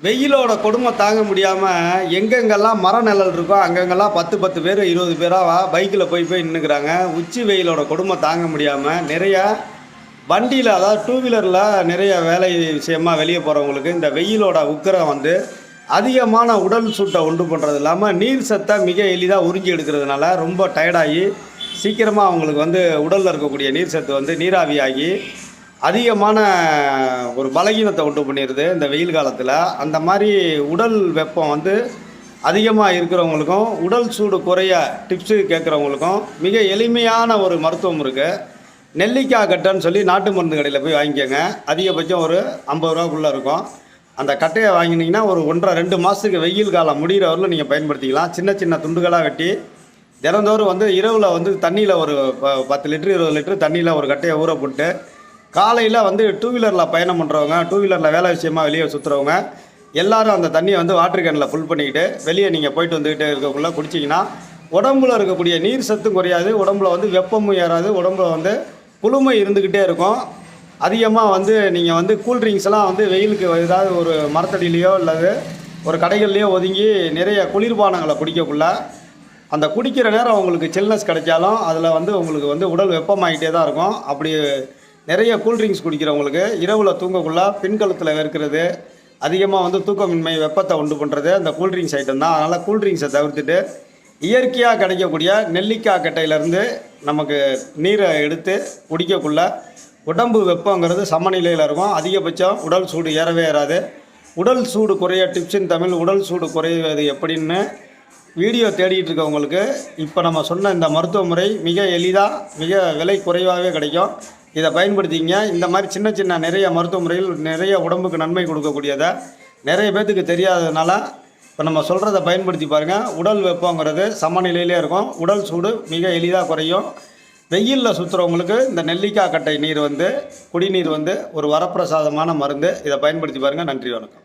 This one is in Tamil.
வெயிலோட கொடுமை தாங்க முடியாமல் எங்கெங்கெல்லாம் மர நிழல் இருக்கோ அங்கங்கெல்லாம் பத்து பத்து பேர் இருபது பேராக பைக்கில் போய் போய் நின்றுக்கிறாங்க உச்சி வெயிலோட கொடுமை தாங்க முடியாமல் நிறைய வண்டியில் அதாவது டூ வீலரில் நிறைய வேலை விஷயமா வெளியே போகிறவங்களுக்கு இந்த வெயிலோட உக்கிரம் வந்து அதிகமான உடல் சூட்டை உண்டு பண்ணுறது இல்லாமல் நீர் சத்தை மிக எளிதாக உறிஞ்சி எடுக்கிறதுனால ரொம்ப டயர்டாகி சீக்கிரமாக அவங்களுக்கு வந்து உடலில் இருக்கக்கூடிய நீர் சத்து வந்து நீராவியாகி அதிகமான ஒரு பலகீனத்தை உண்டு பண்ணிடுது இந்த வெயில் காலத்தில். அந்த மாதிரி உடல் வெப்பம் வந்து அதிகமாக இருக்கிறவங்களுக்கும் உடல் சூடு குறைய டிப்ஸு கேட்குறவங்களுக்கும் மிக எளிமையான ஒரு மருத்துவம் இருக்குது நெல்லிக்காய் கட்டைன்னு சொல்லி நாட்டு மருந்து கடையில் போய் வாங்கிக்கோங்க. அதிகபட்சம் ஒரு ஐம்பது ரூபாக்குள்ளே இருக்கும். அந்த கட்டையை வாங்கினீங்கன்னா ஒரு ஒன்றரை ரெண்டு மாதத்துக்கு வெயில் காலம் முடிகிற வரலும் நீங்கள் பயன்படுத்திக்கலாம். சின்ன சின்ன துண்டுகளாக வெட்டி தினந்தோறும் வந்து இரவில் வந்து தண்ணியில் ஒரு ப- பத்து லிட்டரு இருபது லிட்டரு தண்ணியில் ஒரு கட்டையை ஊற போட்டு காலையில் வந்து டூ வீலரில் பயணம் பண்ணுறவங்க டூ வீலரில் வேலை விஷயமா வெளியே சுற்றுறவங்க எல்லாரும் அந்த தண்ணியை வந்து வாட்டர் கேனில் ஃபுல் பண்ணிக்கிட்டு வெளியே நீங்கள் போயிட்டு வந்துக்கிட்டே இருக்கக்குள்ளே குடிச்சிங்கன்னா உடம்புல இருக்கக்கூடிய நீர் சத்தும் குறையாது உடம்புல வந்து வெப்பமும் ஏறாது உடம்புல வந்து குளுமை இருந்துக்கிட்டே இருக்கும். அதிகமாக வந்து நீங்கள் வந்து கூல்ட்ரிங்க்ஸ்லாம் வந்து வெயிலுக்கு ஏதாவது ஒரு மரத்தடியிலையோ அல்லது ஒரு கடைகள்லையோ ஒதுங்கி நிறைய குளிர்பானங்களை குடிக்கக்குள்ள அந்த குடிக்கிற நேரம் உங்களுக்கு சில்னஸ் கிடைச்சாலும் அதில் வந்து உங்களுக்கு வந்து உடல் வெப்பமாகிட்டே தான் இருக்கும். அப்படி நிறைய கூல்ட்ரிங்க்ஸ் குடிக்கிறவங்களுக்கு இரவில் தூங்கக்குள்ள பின்கழுத்தில் இருக்கிறது அதிகமாக வந்து தூக்கமின்மை வெப்பத்தை உண்டு பண்ணுறது அந்த கூல்ட்ரிங்க்ஸ் ஐட்டம் தான். அதனால் கூல்ட்ரிங்க்ஸை தவிர்த்துட்டு இயற்கையாக கிடைக்கக்கூடிய நெல்லிக்காய் கட்டையிலேருந்து நமக்கு நீரை எடுத்து குடிக்கக்குள்ள உடம்பு வெப்பங்கிறது சமநிலையில் இருக்கும். அதிகபட்சம் உடல் சூடு ஏறவே ஏறாது. உடல் சூடு குறைய டிப்ஸின் தமிழ் உடல் சூடு குறைவது எப்படின்னு வீடியோ தேடிட்டு இருக்கவங்களுக்கு இப்போ நம்ம சொன்ன இந்த மருத்துவ முறை மிக எளிதாக மிக விலை குறைவாகவே கிடைக்கும். இதை பயன்படுத்திங்க இந்த மாதிரி சின்ன சின்ன நிறைய மருத்துவ முறைகள் நிறைய உடம்புக்கு நன்மை கொடுக்கக்கூடியதை நிறைய பேர்த்துக்கு தெரியாததுனால இப்போ நம்ம சொல்கிறத பயன்படுத்தி பாருங்கள் உடல் வெப்பங்கிறது சமநிலையிலே இருக்கும். உடல் சூடு மிக எளிதாக குறையும். வெயிலில் சுற்றுறவங்களுக்கு இந்த நெல்லிக்காய் கட்டை நீர் வந்து குடிநீர் வந்து ஒரு வரப்பிரசாதமான மருந்து. இதை பயன்படுத்தி பாருங்கள் நன்றி வணக்கம்.